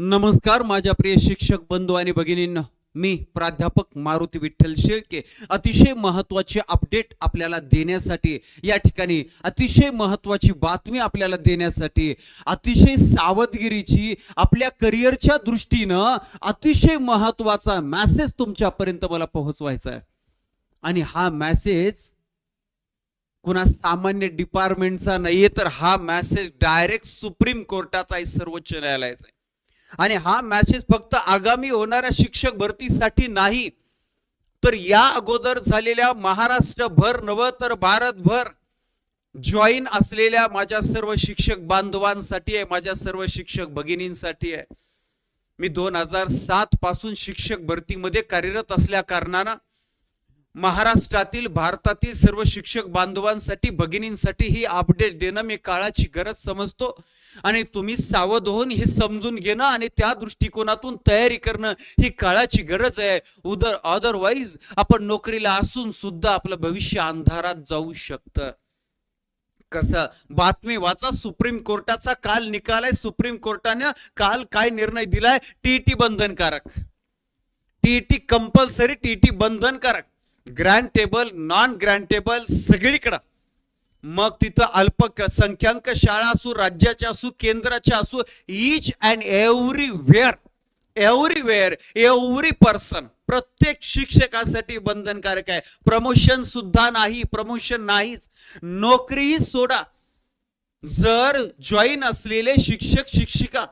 नमस्कार माझ्या प्रिय शिक्षक बंधू आणि भगिनींना. मी प्राध्यापक मारुती विठ्ठल शेळके. अतिशय महत्त्वाचे अपडेट आपल्याला देण्यासाठी या ठिकाणी अतिशय महत्वाची बातमी आपल्याला देण्यासाठी अतिशय सावधगिरीची आपल्या करिअरच्या दृष्टीनं अतिशय महत्त्वाचा मॅसेज तुमच्यापर्यंत मला पोहोचवायचा आहे. आणि हा मॅसेज कुणा सामान्य डिपार्टमेंटचा नाहीये तर हा मॅसेज डायरेक्ट सुप्रीम कोर्टाचा आहे सर्वोच्च न्यायालयाचा आहे. आणि हा मॅसेज फक्त आगामी होणाऱ्या शिक्षक भरतीसाठी नाही तर या अगोदर झालेल्या महाराष्ट्रभर नव तर भारतभर जॉईन असलेल्या माझ्या सर्व शिक्षक बांधवांसाठी आहे माझ्या सर्व शिक्षक भगिनींसाठी आहे. मी दोन हजार सात पासून शिक्षक भरतीमध्ये कार्यरत असल्या कारणानं महाराष्ट्रातील भारतातील सर्व शिक्षक बांधवांसाठी भगिनींसाठी ही अपडेट देणं मी काळाची गरज समजतो. आणि तुम्ही सावध होऊन हे समजून घेणं आणि त्या दृष्टिकोनातून तयारी करणं ही काळाची गरज आहे. उदर अदरवाईज आपण नोकरीला असून सुद्धा आपलं भविष्य अंधारात जाऊ शकतं. कसं? बातमी वाचा सुप्रीम कोर्टाचा काल निकाल आहे. सुप्रीम कोर्टाने काल काय निर्णय दिलाय? टीटी बंधनकारक. टीटी कंपल्सरी टीटी बंधनकारक. Grand table non grand table सगळीकडं. मग तिथं अल्पसंख्याक शाळा असू राज्याच्या असू केंद्राच्या असू each and everywhere everywhere every person प्रत्येक शिक्षकासाठी बंधनकारक आहे. प्रमोशन सुद्धा नाही प्रमोशन नाहीच. नोकरीही सोडा. जर जॉईन असलेले शिक्षक शिक्षिका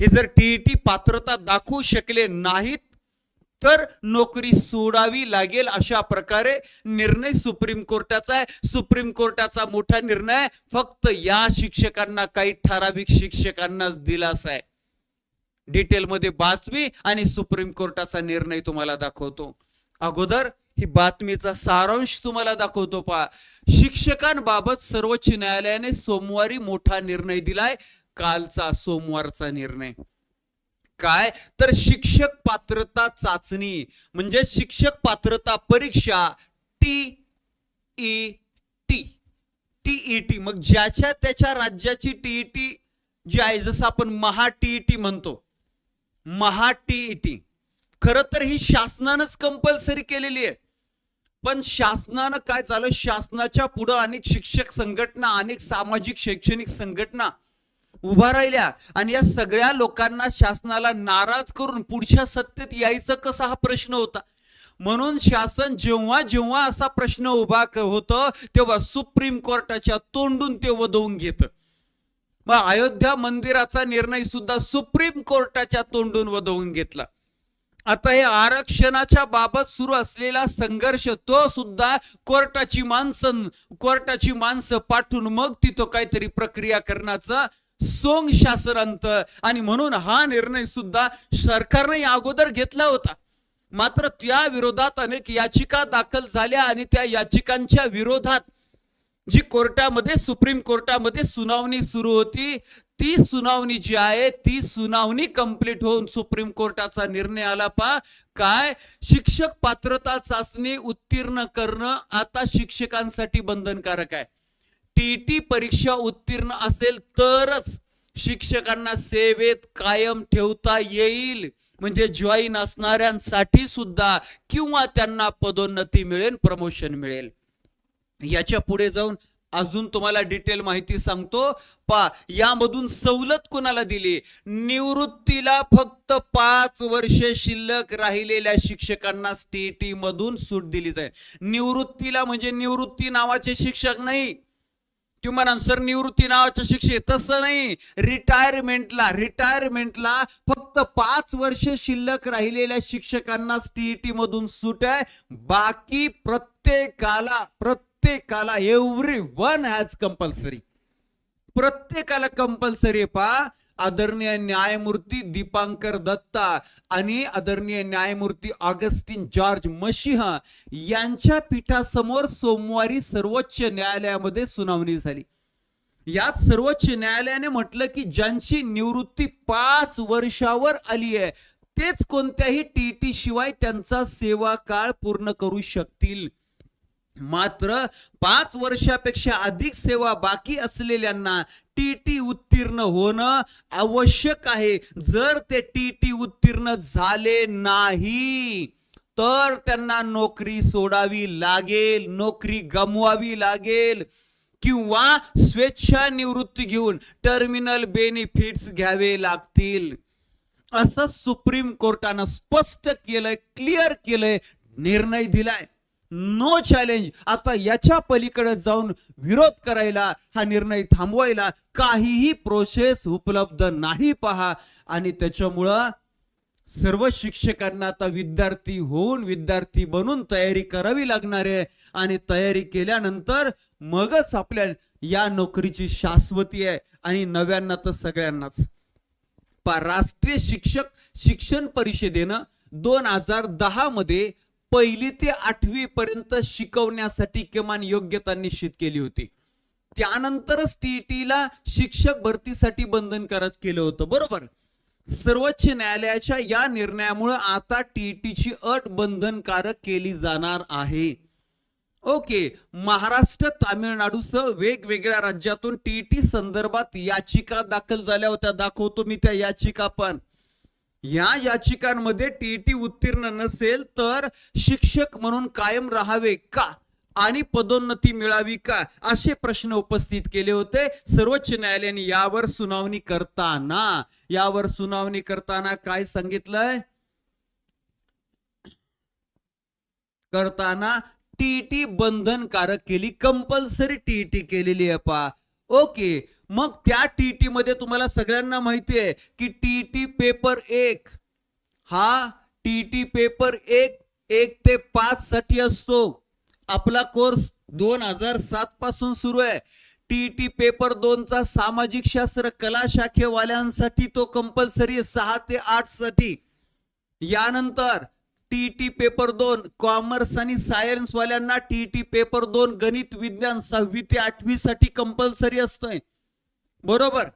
हे जर टीईटी पात्रता दाखवू शकले नाहीत तर नोकरी सोडावी लागेल अशा प्रकारे निर्णय सुप्रीम कोर्टाचा आहे. सुप्रीम कोर्टाचा मोठा निर्णय फक्त या शिक्षकांना काही ठराविक शिक्षकांनाच दिलास आहे. डिटेलमध्ये बातमी आणि सुप्रीम कोर्टाचा निर्णय तुम्हाला दाखवतो. अगोदर ही बातमीचा सारांश तुम्हाला दाखवतो पहा. शिक्षकांबाबत सर्वोच्च न्यायालयाने सोमवारी मोठा निर्णय दिलाय. कालचा सोमवारचा निर्णय. काय? तर शिक्षक पात्रता चाचणी. म्हणजे शिक्षक पात्रता परीक्षा टी ई टी. टीईटी मग ज्याच्या त्याच्या राज्याची टीईटी जी आहे जसं आपण महा टीईटी म्हणतो. महा टीईटी खरं तर ही शासनानंच कंपल्सरी केलेली आहे. पण शासनानं काय झालं? शासनाच्या पुढं अनेक शिक्षक संघटना अनेक सामाजिक शैक्षणिक संघटना उभा राहिल्या. आणि या सगळ्या लोकांना शासनाला नाराज करून पुढच्या सत्तेत यायचं कसा हा प्रश्न होता? म्हणून शासन जेव्हा जेव्हा असा प्रश्न उभा क- होतो तेव्हा सुप्रीम कोर्टाच्या तोंडून ते वधवून घेत. मग अयोध्या मंदिराचा निर्णय सुद्धा सुप्रीम कोर्टाच्या तोंडून वधवून घेतला. आता हे आरक्षणाच्या बाबत सुरू असलेला संघर्ष तो सुद्धा कोर्टाची माणसं कोर्टाची माणसं पाठवून मग तिथं काहीतरी प्रक्रिया करण्याचं सोंग शासनांत. आणि म्हणून हा निर्णय सुद्धा सरकारने या अगोदर घेतला होता. मात्र त्या विरोधात अनेक याचिका दाखल झाल्या आणि त्या याचिकांच्या विरोधात जी कोर्टामध्ये सुप्रीम कोर्टामध्ये सुनावणी सुरू होती ती सुनावणी जी आहे ती सुनावणी कंप्लीट होऊन सुप्रीम कोर्टाचा निर्णय आला पा काय? शिक्षक पात्रता चाचणी उत्तीर्ण करणं आता शिक्षकांसाठी बंधनकारक आहे. टीटी परीक्षा उत्तीर्ण असेल तरच शिक्षकांना सेवेत कायम ठेवता येईल. म्हणजे जॉईन असणाऱ्यांसाठी सुद्धा किंवा त्यांना पदोन्नती मिळेल प्रमोशन मिळेल. याच्यापुढे जाऊन अजून तुम्हाला डिटेल माहिती सांगतो. पा यामधून सवलत कोणाला दिली? निवृत्तीला फक्त पाच वर्षे शिल्लक राहिलेल्या शिक्षकांना टीटी मधून सूट दिली जाईल. निवृत्तीला म्हणजे निवृत्ती नावाचे शिक्षक नाही. तुम्ही सर निवृत्ती नावाचं शिक्षक तसं नाही. रिटायरमेंटला रिटायरमेंटला फक्त पाच वर्ष शिल्लक राहिलेल्या शिक्षकांना टीईटी मधून सुट आहे. बाकी प्रत्येकाला प्रत्येकाला एव्हरी वन हॅज कंपल्सरी प्रत्येकाला कंपल्सरी पा आदरणीय न्यायमूर्ती दीपांकर दत्ता आणि आदरणीय न्यायमूर्ती ऑगस्टिन जॉर्ज मशिह यांच्या पीठासमोर सोमवारी सर्वोच्च न्यायालयामध्ये सुनावणी झाली. यात सर्वोच्च न्यायालयाने म्हटलं की ज्यांची निवृत्ती पाच वर्षावर आली आहे तेच कोणत्याही टी शिवाय त्यांचा सेवा काळ पूर्ण करू शकतील. मात्र पाच वर्षापेक्षा अधिक सेवा बाकी असलेल्यांना टी टी उत्तीर्ण होणं आवश्यक आहे. जर ते टी टी उत्तीर्ण झाले नाही तर त्यांना नोकरी सोडावी लागेल नोकरी गमवावी लागेल किंवा स्वेच्छा निवृत्ती घेऊन टर्मिनल बेनिफिट्स घ्यावे लागतील. असं सुप्रीम कोर्टानं स्पष्ट केलंय क्लिअर केलंय निर्णय दिलाय. नो चॅलेंज आता याच्या पलीकडे जाऊन विरोध करायला हा निर्णय थांबवायला काहीही प्रोसेस उपलब्ध नाही पहा. आणि त्याच्यामुळं सर्व शिक्षकांना आता विद्यार्थी होऊन विद्यार्थी बनून तयारी करावी लागणार आहे. आणि तयारी केल्यानंतर मगच आपल्या या नोकरीची शाश्वती आहे. आणि नव्यांना तर सगळ्यांनाच. पा राष्ट्रीय शिक्षक शिक्षण परिषदेनं दोन हजार दहा मध्ये पहिली ते आठवी पर्यंत शिकवण्यासाठी किमान योग्यता निश्चित केली होती. त्यानंतरच टीईटीला शिक्षक भरतीसाठी बंधनकारक केलं होतं. बरोबर? सर्वोच्च न्यायालयाच्या या निर्णयामुळे आता टीईटीची अट बंधनकारक केली जाणार आहे. ओके. महाराष्ट्र तामिळनाडूसह वेगवेगळ्या राज्यातून टीटी संदर्भात याचिका दाखल झाल्या होत्या. दाखवतो मी त्या याचिका पण. या याचिकांमध्ये टीटी उत्तीर्ण नसेल तर शिक्षक म्हणून कायम राहावे का? आणि पदोन्नती मिळावी का? असे प्रश्न उपस्थित केले होते. सर्वोच्च न्यायालयाने यावर सुनावणी करताना यावर सुनावणी करताना काय सांगितलंय? करताना टीटी बंधनकारक केली कंपल्सरी टी केलेली आहे पा ओके मग त्या टीटी मध्ये तुम्हाला सगळ्यांना माहिती आहे की टीटी पेपर एक. हा टीटी पेपर एक एक ते पाच साठी असतो. आपला कोर्स दोन हजार सात पासून सुरू आहे. टीटी पेपर दोनचा सामाजिक शास्त्र कला शाखेवाल्यांसाठी तो कंपल्सरी सहा ते आठसाठी. यानंतर टीटी पेपर दोन कॉमर्स आणि सायन्स वाल्यांना टीटी पेपर दोन गणित विज्ञान सहावी ते आठवी साठी कंपल्सरी असतंय. बरोबर?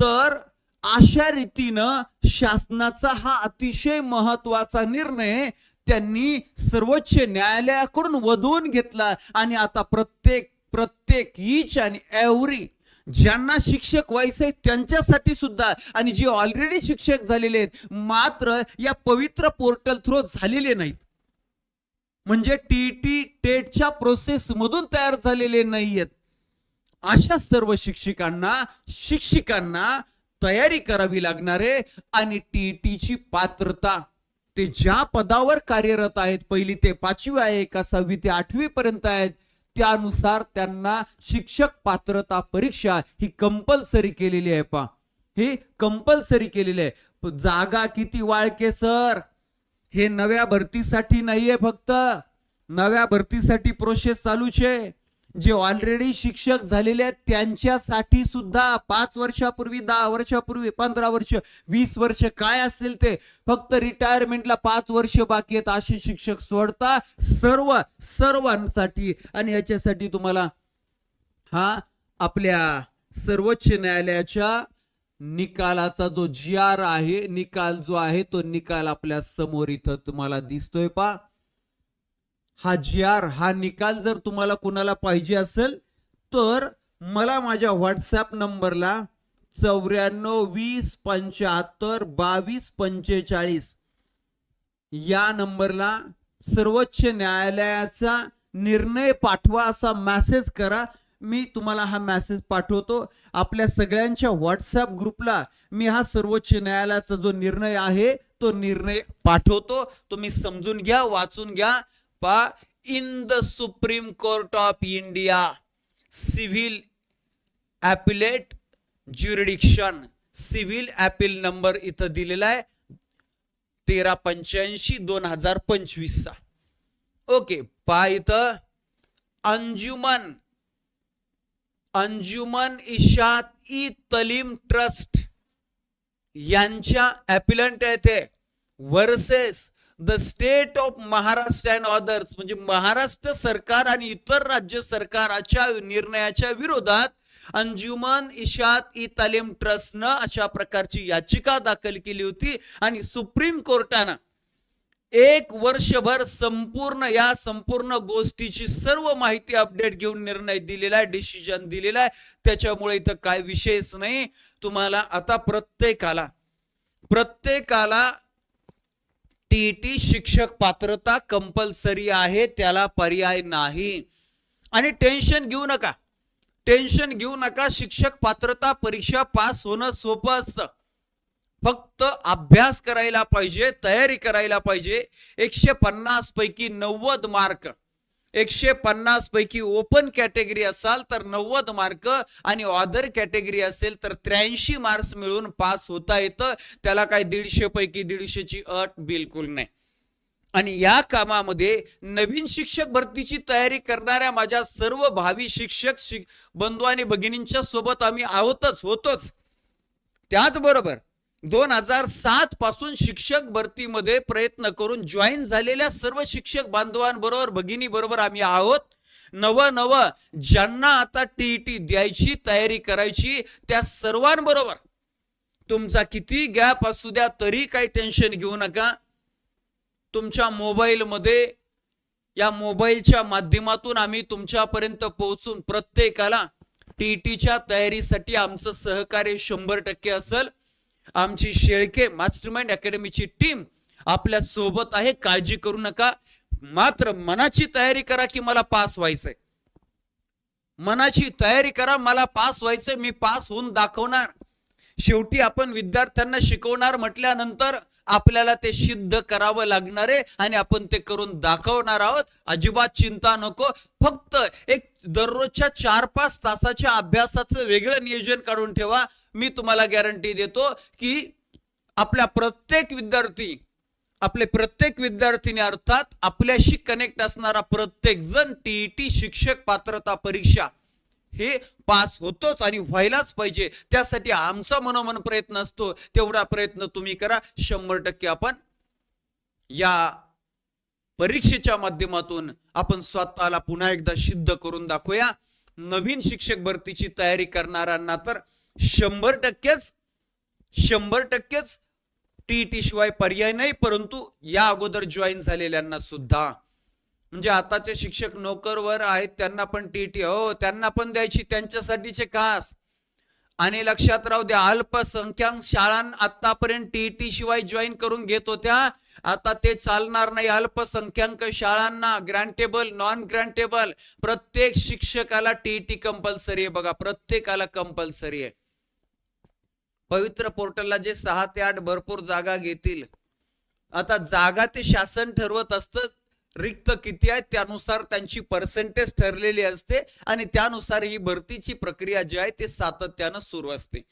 तर अशा रीतीनं शासनाचा हा अतिशय महत्त्वाचा निर्णय त्यांनी सर्वोच्च न्यायालयाकडून वधवून घेतला. आणि आता प्रत्येक प्रत्येक ईच आणि एव्हरी ज्यांना शिक्षक व्हायचंय त्यांच्यासाठी सुद्धा आणि जे ऑलरेडी शिक्षक झालेले आहेत मात्र या पवित्र पोर्टल थ्रू झालेले नाहीत. म्हणजे टी टी टेटच्या प्रोसेस मधून तयार झालेले नाहीयेत. अशा सर्व शिक्षकांना शिक्षिकांना तयारी करावी लागणार आहे आणि टीटीची पात्रता. ते ज्या पदावर कार्यरत आहेत पहिली ते पाचवी आहे का सहावी ते आठवी पर्यंत आहेत त्यानुसार त्यांना शिक्षक पात्रता परीक्षा ही कंपल्सरी केलेली आहे पा हे कंपल्सरी केलेली आहे. जागा किती वाळके सर? हे नव्या भरतीसाठी नाहीये फक्त. नव्या भरतीसाठी प्रोसेस चालूच आहे. जे ऑलरेडी शिक्षक झालेले आहेत त्यांच्यासाठी सुद्धा पाच वर्षापूर्वी दहा वर्षापूर्वी पंधरा वर्ष वीस वर्ष काय असेल ते फक्त रिटायरमेंटला पाच वर्ष बाकी आहेत असे शिक्षक सोडता सर्व सर्वांसाठी. आणि याच्यासाठी तुम्हाला हा आपल्या सर्वोच्च न्यायालयाच्या निकालाचा जो जी आर आहे निकाल जो आहे तो निकाल आपल्यासमोर इथं तुम्हाला दिसतोय पा हा जी आर हा निकाल जर तुम्हाला कुणाला पाहिजे असेल तर मला माझ्या व्हॉट्सअप नंबरला चौऱ्याण्णव वीस पंच्याहत्तर बावीस पंचेचाळीस या नंबरला सर्वोच्च न्यायालयाचा निर्णय पाठवा असा मेसेज करा. मी तुम्हाला हा मेसेज पाठवतो. आपल्या सगळ्यांच्या व्हॉट्सअप ग्रुपला मी हा सर्वोच्च न्यायालयाचा जो निर्णय आहे तो निर्णय पाठवतो. तुम्ही समजून घ्या वाचून घ्या. पा in the Supreme Court of India civil appellate jurisdiction civil appeal number इथं दिलेला आहे तेरा पंच्याऐंशी दोन हजार पंचवीसचा ओके पहा इथं अंजुमन अंजुमन इशात ई तलीम ट्रस्ट यांच्या ॲपिलंट आहे ते versus the state of Maharashtra and others म्हणजे महाराष्ट्र सरकार आणि इतर राज्य सरकाराच्या निर्णयाच्या विरोधात अंजुमन इशात ई तालीम ट्रस्टनं अशा प्रकारची याचिका दाखल केली होती आणि सुप्रीम कोर्टानं एक वर्षभर संपूर्ण या संपूर्ण गोष्टीची सर्व माहिती अपडेट घेऊन निर्णय दिलेला आहे डिसिजन दिलेला आहे. त्याच्यामुळे इथं काय विषयच नाही. तुम्हाला आता प्रत्येकाला प्रत्येकाला टीटी शिक्षक पात्रता कंपल्सरी आहे त्याला पर्याय नाही. आणि टेन्शन घेऊ नका. टेन्शन घेऊ नका शिक्षक पात्रता परीक्षा पास होणं सोपं असतं. फक्त अभ्यास करायला पाहिजे तयारी करायला पाहिजे. एकशे पन्नास पैकी नव्वद मार्क. एकशे पन्नास पैकी ओपन कॅटेगरी असाल तर नव्वद मार्क आणि ऑदर कॅटेगरी असेल तर त्र्याऐंशी मार्क्स मिळून पास होता येतं. त्याला काय दीडशे पैकी दीडशेची अट बिलकुल नाही. आणि या कामामध्ये नवीन शिक्षक भरतीची तयारी करणाऱ्या माझ्या सर्व भावी शिक्षक शिक बंधू आणि भगिनींच्या सोबत आम्ही आहोतच होतोच. त्याचबरोबर दोन हजार सात पासून शिक्षक भरतीमध्ये प्रयत्न करून जॉईन झालेल्या सर्व शिक्षक बांधवांबरोबर भगिनी बरोबर आम्ही आहोत. नव नव ज्यांना आता टीईटी द्यायची तयारी करायची त्या सर्वांबरोबर तुमचा किती गॅप असू द्या तरी काही टेन्शन घेऊ नका. तुमच्या मोबाईलमध्ये या मोबाईलच्या माध्यमातून आम्ही तुमच्यापर्यंत पोहोचून प्रत्येकाला टीईटीच्या तयारीसाठी आमचं सहकार्य शंभर टक्के असेल. आमची शेळके मास्टरमाइंड अकॅडमीची टीम आपल्यासोबत आहे. काळजी करू नका. मात्र मनाची तयारी करा की मला पास व्हायचंय. मनाची तयारी करा मला पास व्हायचंय मी पास होऊन दाखवणार. शेवटी आपण विद्यार्थ्यांना शिकवणार म्हटल्यानंतर आपल्याला ते सिद्ध करावं लागणार आहे आणि आपण ते करून दाखवणार आहोत. अजिबात चिंता नको. फक्त एक दररोजच्या चार पाच तासाच्या अभ्यासाचं वेगळं नियोजन काढून ठेवा. मी तुम्हाला गॅरंटी देतो की आपल्या प्रत्येक विद्यार्थी आपले प्रत्येक विद्यार्थीने अर्थात आपल्याशी कनेक्ट असणारा प्रत्येक जण टीईटी शिक्षक पात्रता परीक्षा हे पास होतोच आणि व्हायलाच पाहिजे. त्यासाठी आमचा मनोमन प्रयत्न असतो. तेवढा प्रयत्न तुम्ही करा. शंभर टक्के आपण या परीक्षेच्या माध्यमातून आपण स्वतःला पुन्हा एकदा सिद्ध करून दाखवूया. नवीन शिक्षक भरतीची तयारी करणाऱ्यांना तर शंभर टक्केच शंभर टक्केच टी टी शिवाय पर्याय नाही परंतु या अगोदर जॉईन झालेल्यांना सुद्धा. म्हणजे आताचे शिक्षक नोकरवर आहेत त्यांना पण टी टी हो त्यांना पण द्यायची त्यांच्यासाठीचे खास. आणि लक्षात राहू द्या अल्पसंख्याक शाळां आतापर्यंत टीईटी शिवाय जॉईन करून घेत होत्या. आता ते चालणार नाही अल्पसंख्याक शाळांना ग्रँटेबल नॉन ग्रँटेबल प्रत्येक शिक्षकाला टीईटी कंपल्सरी आहे बघा प्रत्येकाला कंपल्सरी आहे. पवित्र पोर्टलला जे सहा ते आठ भरपूर जागा घेतील. आता जागा ते शासन ठरवत असतं रिक्त किती आहेत त्यानुसार त्यांची पर्सेंटेज ठरलेली असते आणि त्यानुसार ही भरतीची प्रक्रिया जी आहे ते सातत्यानं सुरू असते.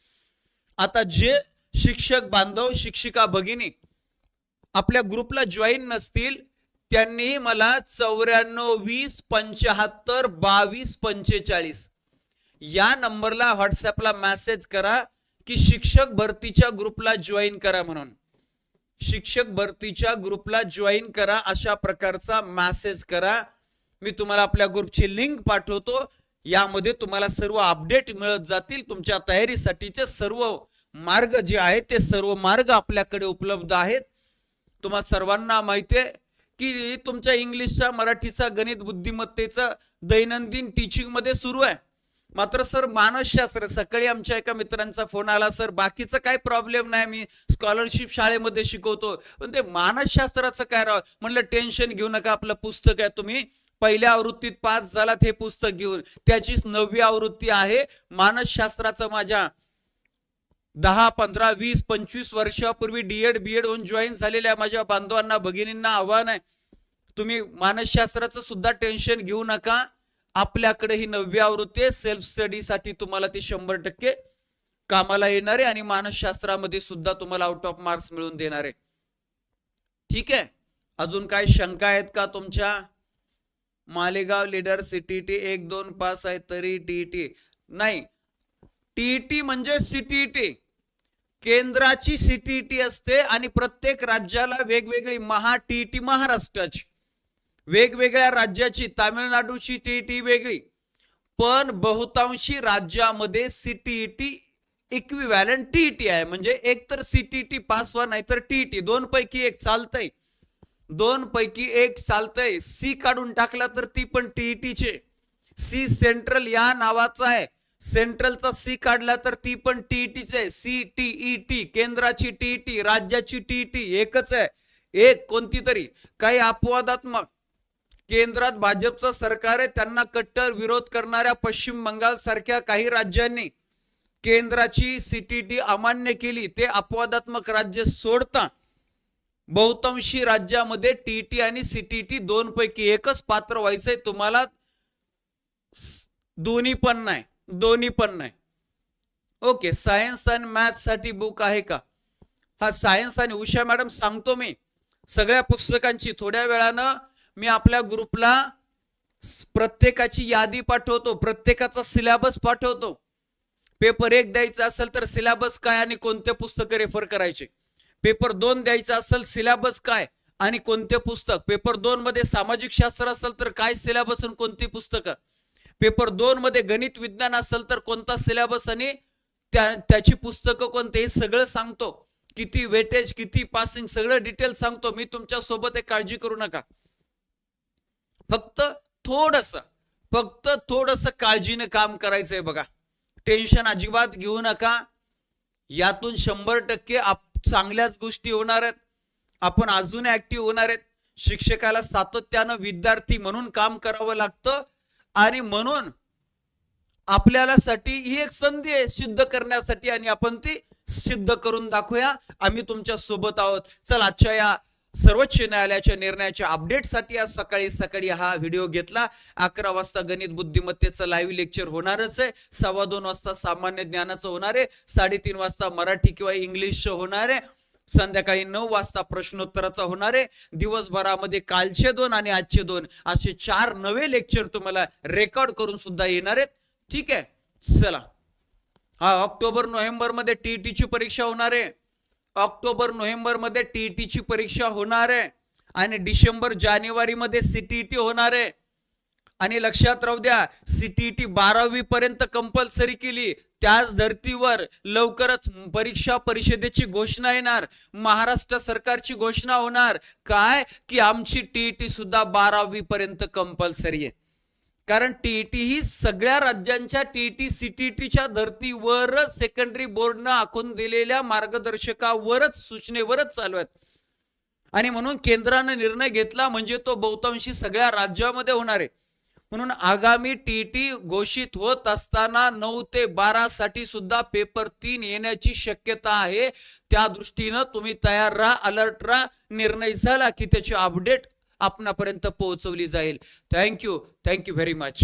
आता जे शिक्षक बांधव शिक्षिका भगिनी आपल्या ग्रुपला जॉईन नसतील त्यांनी मला चौऱ्याण्णव वीस पंच्याहत्तर बावीस पंचेचाळीस या नंबरला व्हॉट्सअपला मेसेज करा. की शिक्षक भरतीच्या ग्रुपला जॉईन करा म्हणून. शिक्षक भरतीच्या ग्रुपला जॉईन करा अशा प्रकारचा मॅसेज करा. मी तुम्हाला आपल्या ग्रुपची लिंक पाठवतो. यामध्ये तुम्हाला सर्व अपडेट मिळत जातील. तुमच्या तयारीसाठीचे सर्व मार्ग जे आहेत ते सर्व मार्ग आपल्याकडे उपलब्ध आहेत. तुम्हा सर्वांना माहिती आहे की तुमच्या इंग्लिशचा मराठीचा गणित बुद्धिमत्तेचा दैनंदिन टीचिंगमध्ये सुरू आहे. मात्र सर मानसशास्त्र सकाळी आमच्या एका मित्रांचा फोन आला सर बाकीचं काय प्रॉब्लेम नाही मी स्कॉलरशिप शाळेमध्ये शिकवतो. पण ते मानसशास्त्राचं काय राव? म्हणलं टेन्शन घेऊ नका आपलं पुस्तक आहे. तुम्ही पहिल्या आवृत्तीत पास झालात हे पुस्तक घेऊन. त्याचीच नववी आवृत्ती आहे मानसशास्त्राचं माझ्या दहा पंधरा वीस पंचवीस वर्षापूर्वी डीएड बीएड होऊन जॉईन झालेल्या माझ्या बांधवांना भगिनींना आव्हान आहे. तुम्ही मानसशास्त्राचं सुद्धा टेन्शन घेऊ नका. आपल्याकडे ही नववी आवृत्ती आहे. सेल्फ स्टडीसाठी तुम्हाला ती शंभर टक्के कामाला येणार आहे आणि मानसशास्त्रामध्ये सुद्धा तुम्हाला आउट ऑफ मार्क्स मिळून देणार आहे. ठीक आहे? अजून काय शंका आहेत का तुमच्या? मालेगाव लीडर सीटीटी एक दोन पास आहे तरी टीईटी नाही. टीईटी म्हणजे सीटीटी केंद्राची सीटीटी असते आणि प्रत्येक राज्याला वेगवेगळी महा टीईटी महाराष्ट्राची. वेगवेगळ्या राज्याची तामिळनाडूची टीईटी वेगळी. पण बहुतांशी राज्यामध्ये सीटीईटी इक्विव्हॅलंट टीईटी आहे. म्हणजे एक तर सीटीटी पास व्हा नाही तर टीईटी दोन पैकी एक चालतंय. दोन पैकी एक चालतंय. सी काढून टाकला तर ती पण टीईटीचे सी सेंट्रल या नावाचा आहे. सेंट्रलचा सी काढला तर ती पण टीईटीच आहे. सी टीई टी केंद्राची टीईटी राज्याची टीईटी एकच आहे. एक कोणती तरी. काही अपवादात्मक. केंद्रात भाजपचं सरकार आहे त्यांना कट्टर विरोध करणाऱ्या पश्चिम बंगाल सारख्या काही राज्यांनी केंद्राची सीटीटी अमान्य केली. ते अपवादात्मक राज्य सोडता बहुतांशी राज्यामध्ये टीटी आणि सीटीटी दोन पैकी एकच पात्र व्हायचंय. तुम्हाला दोन्ही पण नाही. दोन्ही पण नाही. ओके सायन्स आणि मॅथ्ससाठी बुक आहे का? हा सायन्स आणि उषा मॅडम सांगतो मी. सगळ्या पुस्तकांची थोड्या वेळानं मी आपल्या ग्रुपला प्रत्येकाची यादी पाठवतो प्रत्येकाचा सिलेबस पाठवतो. पेपर एक द्यायचा असेल तर सिलेबस काय आणि कोणते पुस्तक रेफर करायचे? पेपर दोन द्यायचा असेल सिलेबस काय आणि कोणते पुस्तक? पेपर दोन मध्ये सामाजिक शास्त्र असेल तर काय सिलेबस आणि कोणती पुस्तकं? पेपर दोन मध्ये गणित विज्ञान असेल तर कोणता सिलेबस आणि त्या त्याची पुस्तकं कोणते? हे सगळं सांगतो. किती वेटेज किती पासिंग सगळं डिटेल सांगतो. मी तुमच्यासोबत काळजी करू नका. फक्त थोडस फक्त थोडस काळजीने काम करायचंय बघा. टेन्शन अजिबात घेऊ नका. यातून शंभर टक्के चांगल्याच गोष्टी होणार आहेत. आपण अजून ऍक्टिव्ह होणार आहेत. शिक्षकाला सातत्यानं विद्यार्थी म्हणून काम करावं लागतं आणि म्हणून आपल्याला साठी ही एक संधी आहे सिद्ध करण्यासाठी आणि आपण ती सिद्ध करून दाखवूया. आम्ही तुमच्यासोबत आहोत. चल आजच्या या सर्वोच्च न्यायालयाच्या निर्णयाच्या अपडेटसाठी आज सकाळी सकाळी हा व्हिडिओ घेतला. अकरा वाजता गणित बुद्धिमत्तेचं लाईव्ह लेक्चर होणारच आहे. सव्वा दोन वाजता सामान्य ज्ञानाचं होणार आहे. साडेतीन वाजता मराठी किंवा इंग्लिशचं होणार आहे. संध्याकाळी नऊ वाजता प्रश्नोत्तराचा होणार आहे. दिवसभरामध्ये कालचे दोन आणि आजचे दोन असे चार नवे लेक्चर तुम्हाला रेकॉर्ड करून सुद्धा येणार आहेत. ठीक आहे? चला. हा ऑक्टोबर नोव्हेंबरमध्ये टीईटी ची परीक्षा होणार आहे. ऑक्टोबर नोव्हेंबरमध्ये टी ई टीची परीक्षा होणार आहे आणि डिसेंबर टी ई टी होणार आहे. आणि लक्षात राहू द्या सी टी ई बारावी पर्यंत कंपल्सरी केली. त्याच धर्तीवर लवकरच परीक्षा परिषदेची घोषणा येणार. महाराष्ट्र सरकारची घोषणा होणार. काय? की आमची टी ई टी सुद्धा बारावी पर्यंत कंपल्सरी आहे. कारण टीईटी ही सगळ्या राज्यांच्या टीईटी सीटीईटीच्या धर्तीवरच सेकंडरी बोर्डनं आखून दिलेल्या मार्गदर्शकावरच सूचनेवरच चालू आहेत. आणि म्हणून केंद्रानं निर्णय घेतला म्हणजे तो बहुतांशी सगळ्या राज्यामध्ये होणार आहे. म्हणून आगामी टीटी घोषित होत असताना नऊ ते बारा साठी सुद्धा पेपर तीन येण्याची शक्यता आहे. त्या दृष्टीनं तुम्ही तयार राहा अलर्ट राहा. निर्णय झाला की त्याची अपडेट आपणापर्यंत पोहोचवली जाईल. Thank you thank you very much